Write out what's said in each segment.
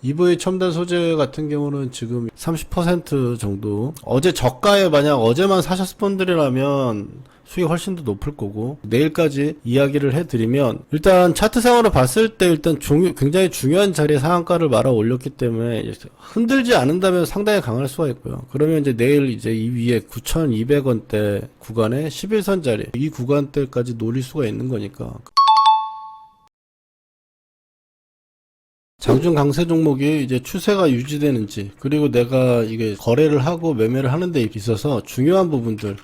EV 첨단 소재 같은 경우는 지금 30% 정도. 어제 저가에 만약 어제만 사셨을 분들이라면 수익이 훨씬 더 높을 거고 내일까지 이야기를 해드리면 일단 차트상으로 봤을 때 일단 중, 굉장히 중요한 자리에 상한가를 말아 올렸기 때문에 흔들지 않는다면 상당히 강할 수가 있고요. 그러면 이제 내일 이제 이 위에 9,200원대 구간에 11선 자리 이 구간대까지 노릴 수가 있는 거니까 장중 강세 종목이 이제 추세가 유지되는지 그리고 내가 이게 거래를 하고 매매를 하는 데 있어서 중요한 부분들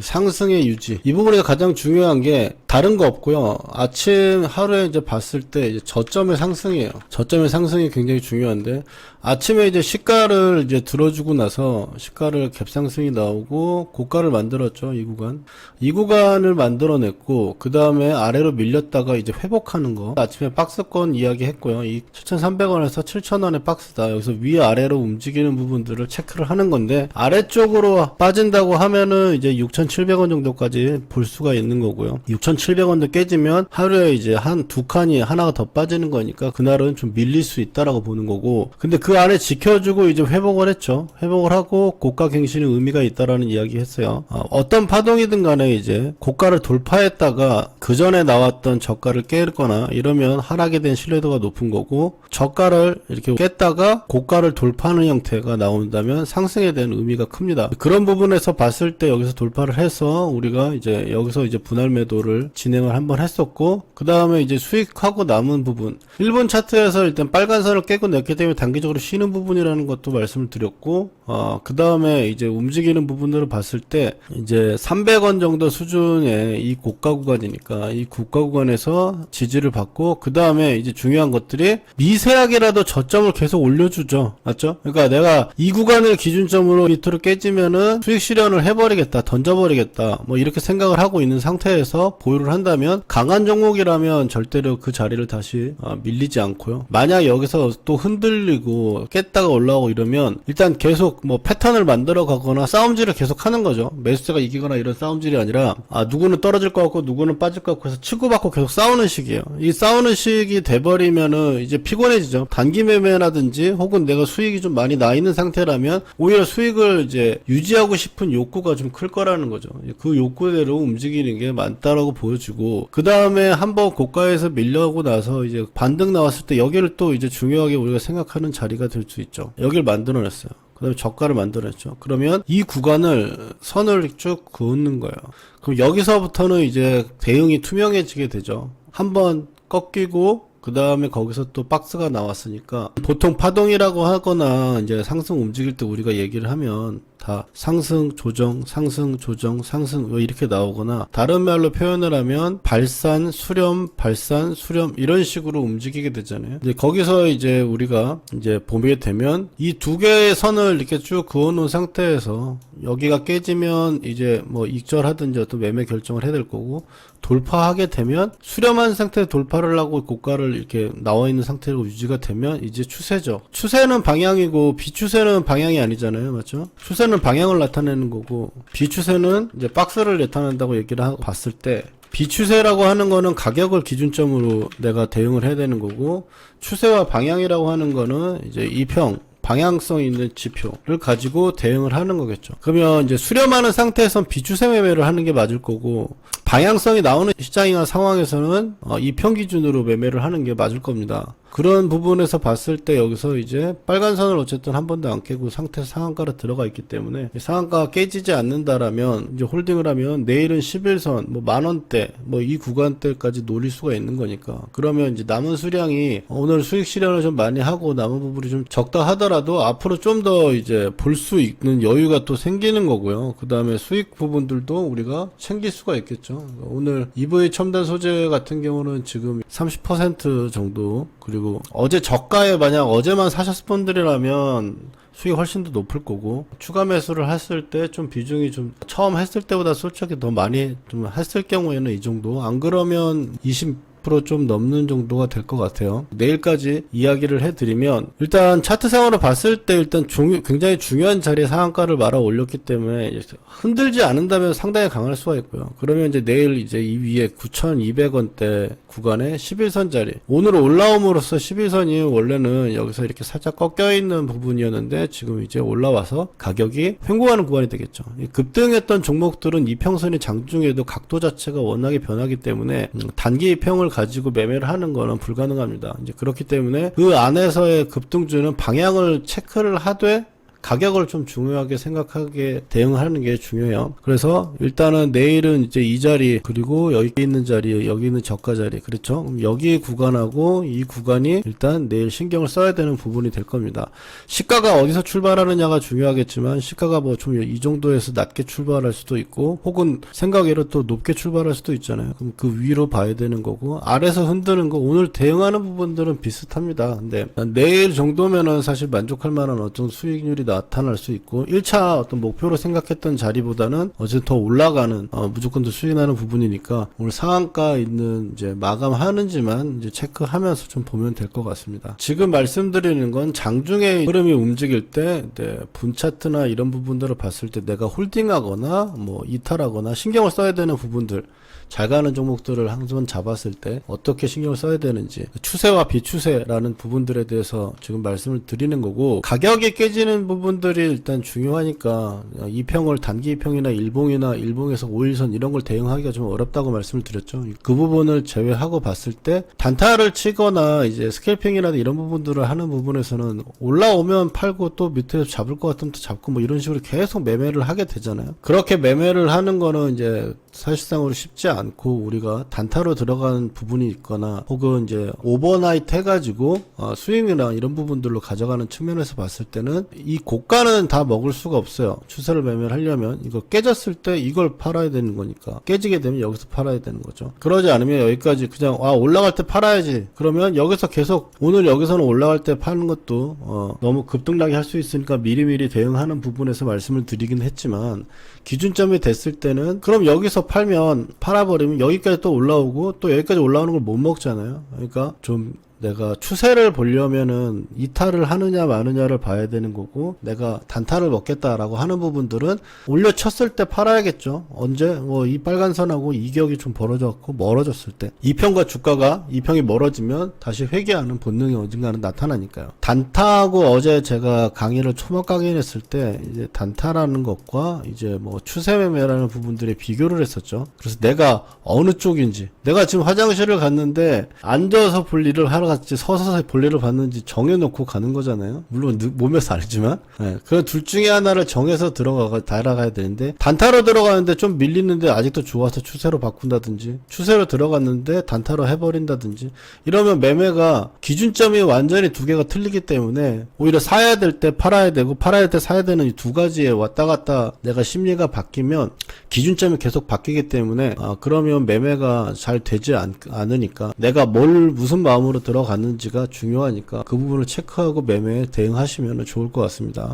상승의 유지. 이 부분이 가장 중요한 게 다른 거 없고요. 아침 하루에 이제 봤을 때 이제 저점의 상승이에요. 저점의 상승이 굉장히 중요한데 아침에 이제 시가를 이제 들어주고 나서 시가를 갭상승이 나오고 고가를 만들었죠 이 구간. 이 구간을 만들어냈고 그 다음에 아래로 밀렸다가 이제 회복하는 거. 아침에 박스권 이야기 했고요. 이 7,300원에서 7,000원의 박스다. 여기서 위아래로 움직이는 부분들을 체크를 하는 건데 아래쪽으로 빠진다고 하면은 이제 6,700원 정도까지 볼 수가 있는 거고요. 6,700원도 깨지면 하루에 이제 한 두 칸이 하나가 더 빠지는 거니까 그날은 좀 밀릴 수 있다라고 보는 거고. 근데 그 안에 지켜주고 이제 회복을 했죠. 회복을 하고 고가 갱신의 의미가 있다라는 이야기 했어요. 어, 떤 파동이든 간에 이제 고가를 돌파했다가 그 전에 나왔던 저가를 깨거나 이러면 하락에 대한 신뢰도가 높은 거고 저가를 이렇게 깼다가 고가를 돌파하는 형태가 나온다면 상승에 대한 의미가 큽니다. 그런 부분에서 봤을 때 여기서 돌파를 해서 우리가 이제 여기서 이제 분할 매도를 진행을 한번 했었고 그 다음에 이제 수익하고 남은 부분. 일본 차트에서 일단 빨간 선을 깨고 냈기 때문에 단기적으로 쉬는 부분이라는 것도 말씀을 드렸고 어, 그 다음에 이제 움직이는 부분들을 봤을 때 이제 300원 정도 수준의 이 고가 구간이니까 이 고가 구간에서 지지를 받고 그 다음에 이제 중요한 것들이 미세하게라도 저점을 계속 올려주죠 맞죠? 그러니까 내가 이 구간을 기준점으로 밑으로 깨지면은 수익 실현을 해버리겠다 던져버리겠다 뭐 이렇게 생각을 하고 있는 상태에서 보유를 한다면 강한 종목이라면 절대로 그 자리를 다시 아, 밀리지 않고요 만약 여기서 또 흔들리고 깼다가 올라오고 이러면 일단 계속 뭐 패턴을 만들어 가거나 싸움질을 계속 하는 거죠. 매수세가 이기거나 이런 싸움질이 아니라 아 누구는 떨어질 것 같고 누구는 빠질 것 같고 해서 치고받고 계속 싸우는 식이에요. 이 싸우는 식이 돼버리면은 이제 피곤해지죠. 단기 매매라든지 혹은 내가 수익이 좀 많이 나 있는 상태라면 오히려 수익을 이제 유지하고 싶은 욕구가 좀 클 거라는 거죠. 그 욕구대로 움직이는 게 많다라고 보여주고 그 다음에 한번 고가에서 밀려고 나서 이제 반등 나왔을 때 여기를 또 이제 중요하게 우리가 생각하는 자리 가 될 수 있죠 여기를 만들어냈어요 그 다음에 저가를 만들어냈죠. 그러면 이 구간을 선을 쭉 그었는 거예요. 그럼 여기서부터는 이제 대응이 투명해지게 되죠. 한번 꺾이고 그 다음에 거기서 또 박스가 나왔으니까 보통 파동이라고 하거나 이제 상승 움직일 때 우리가 얘기를 하면 다 상승 조정 상승 조정 상승 뭐 이렇게 나오거나 다른 말로 표현을 하면 발산 수렴 발산 수렴 이런 식으로 움직이게 되잖아요. 이제 거기서 이제 우리가 이제 보게 되면 이 두 개의 선을 이렇게 쭉 그어 놓은 상태에서 여기가 깨지면 이제 뭐 익절하든지 어떤 매매 결정을 해야 될 거고 돌파하게 되면 수렴한 상태에 돌파를 하고 고가를 이렇게 나와 있는 상태로 유지가 되면 이제 추세죠. 추세는 방향이고 비추세는 방향이 아니잖아요. 맞죠? 추세 는 방향을 나타내는 거고 비추세는 이제 박스를 나타낸다고 얘기를 하고 봤을 때 비추세라고 하는 거는 가격을 기준점으로 내가 대응을 해야 되는 거고 추세와 방향이라고 하는 거는 이제 이평 방향성 있는 지표를 가지고 대응을 하는 거겠죠. 그러면 이제 수렴하는 상태에선 비추세 매매를 하는 게 맞을 거고 방향성이 나오는 시장이나 상황에서는 어, 이평 기준으로 매매를 하는 게 맞을 겁니다. 그런 부분에서 봤을 때 여기서 이제 빨간 선을 어쨌든 한 번도 안 깨고 상태 상한가로 들어가 있기 때문에 상한가가 깨지지 않는다라면 이제 홀딩을 하면 내일은 11선 뭐 만 원대 뭐 이 구간대까지 노릴 수가 있는 거니까 그러면 이제 남은 수량이 오늘 수익 실현을 좀 많이 하고 남은 부분이 좀 적다 하더라도 앞으로 좀 더 이제 볼 수 있는 여유가 또 생기는 거고요. 그 다음에 수익 부분들도 우리가 챙길 수가 있겠죠. 오늘 EV 첨단 소재 같은 경우는 지금 30% 정도 그리고 어제 저가에 만약 어제만 사셨을 분들이라면 수익이 훨씬 더 높을 거고 추가 매수를 했을 때 좀 비중이 좀 처음 했을 때보다 솔직히 더 많이 좀 했을 경우에는 이 정도 안 그러면 20 20% 좀 넘는 정도가 될 것 같아요. 내일까지 이야기를 해드리면 일단 차트상으로 봤을 때 일단 중- 굉장히 중요한 자리에 상한가를 말아 올렸기 때문에 흔들지 않는다면 상당히 강할 수가 있고요. 그러면 이제 내일 이제 이 위에 9,200원대 구간에 11선 자리 오늘 올라옴으로써 11선이 원래는 여기서 이렇게 살짝 꺾여 있는 부분이었는데 지금 이제 올라와서 가격이 횡보하는 구간이 되겠죠. 이 급등했던 종목들은 이평선이 장중에도 각도 자체가 워낙에 변하기 때문에 음, 단기 이평을 가지고 매매를 하는 거는 불가능합니다. 이제 그렇기 때문에 그 안에서의 급등주는 방향을 체크를 하되 가격을 좀 중요하게 생각하게 대응하는 게 중요해요. 그래서 일단은 내일은 이제 이 자리 그리고 여기 있는 자리 여기 있는 저가 자리 그렇죠. 여기 구간하고 이 구간이 일단 내일 신경을 써야 되는 부분이 될 겁니다. 시가가 어디서 출발하느냐가 중요하겠지만 시가가 뭐 좀 이 정도에서 낮게 출발할 수도 있고 혹은 생각외로 또 높게 출발할 수도 있잖아요. 그럼 그 위로 봐야 되는 거고 아래서 흔드는 거 오늘 대응하는 부분들은 비슷합니다. 근데 내일 정도면은 사실 만족할 만한 어떤 수익률이 나타날 수 있고 1차 어떤 목표로 생각했던 자리보다는 어제 더 올라가는 어, 무조건 더 수익 나는 부분이니까 오늘 상한가 있는 이제 마감하는지만 이제 체크하면서 좀 보면 될 것 같습니다. 지금 말씀드리는 건 장중에 흐름이 움직일 때 네, 분차트나 이런 부분들을 봤을 때 내가 홀딩하거나 뭐 이탈하거나 신경을 써야 되는 부분들 잘 가는 종목들을 한번 잡았을 때 어떻게 신경을 써야 되는지 추세와 비추세라는 부분들에 대해서 지금 말씀을 드리는 거고 가격이 깨지는 부분 들이 일단 중요하니까 이평을 단기 이평이나 일봉이나 일봉에서 5일선 이런 걸 대응하기가 좀 어렵다고 말씀을 드렸죠. 그 부분을 제외하고 봤을 때 단타를 치거나 이제 스캘핑이나 이런 부분들을 하는 부분에서는 올라오면 팔고 또 밑에서 잡을 것 같으면 또 잡고 뭐 이런 식으로 계속 매매를 하게 되잖아요. 그렇게 매매를 하는 거는 이제 사실상으로 쉽지 않고 우리가 단타로 들어가는 부분이 있거나 혹은 이제 오버나이트 해가지고 어, 스윙이나 이런 부분들로 가져가는 측면에서 봤을 때는 이 고가는 다 먹을 수가 없어요. 추세를 매매를 하려면 이거 깨졌을 때 이걸 팔아야 되는 거니까 깨지게 되면 여기서 팔아야 되는 거죠. 그러지 않으면 여기까지 그냥 아 올라갈 때 팔아야지. 그러면 여기서 계속 오늘 여기서는 올라갈 때 파는 것도 어, 너무 급등락이 할 수 있으니까 미리미리 대응하는 부분에서 말씀을 드리긴 했지만 기준점이 됐을 때는 그럼 여기서 팔면 팔아버리면 여기까지 또 올라오고 또 여기까지 올라오는 걸 못 먹잖아요. 그러니까 좀 내가 추세를 보려면은 이탈을 하느냐 마느냐를 봐야 되는 거고 내가 단타를 먹겠다라고 하는 부분들은 올려쳤을 때 팔아야겠죠. 언제 뭐 이 빨간 선하고 이격이 좀 벌어졌고 멀어졌을 때 이평과 주가가 이평이 멀어지면 다시 회귀하는 본능이 어딘가는 나타나니까요. 단타하고 어제 제가 강의를 초막 강의했을 때 이제 단타라는 것과 이제 뭐 추세 매매라는 부분들의 비교를 했었죠. 그래서 내가 어느 쪽인지 내가 지금 화장실을 갔는데 앉아서 볼 일을 하러 갔지 서서 볼 일을 봤는지 정해놓고 가는 거잖아요. 물론 느- 몸에서 알지만 네, 그둘 중에 하나를 정해서 들어가 달아가야 되는데 단타로 들어가는데 좀 밀리는데 아직도 좋아서 추세로 바꾼다든지 추세로 들어갔는데 단타로 해버린다든지 이러면 매매가 기준점이 완전히 두 개가 틀리기 때문에 오히려 사야 될 때 팔아야 되고 팔아야 될 때 사야 되는 이 두 가지에 왔다 갔다 내가 심리가 바뀌면 기준점이 계속 바뀌기 때문에 아 그러면 매매가 잘 되지 않, 않으니까 내가 뭘 무슨 마음으로 들어갔는지가 중요하니까 그 부분을 체크하고 매매에 대응하시면 좋을 것 같습니다.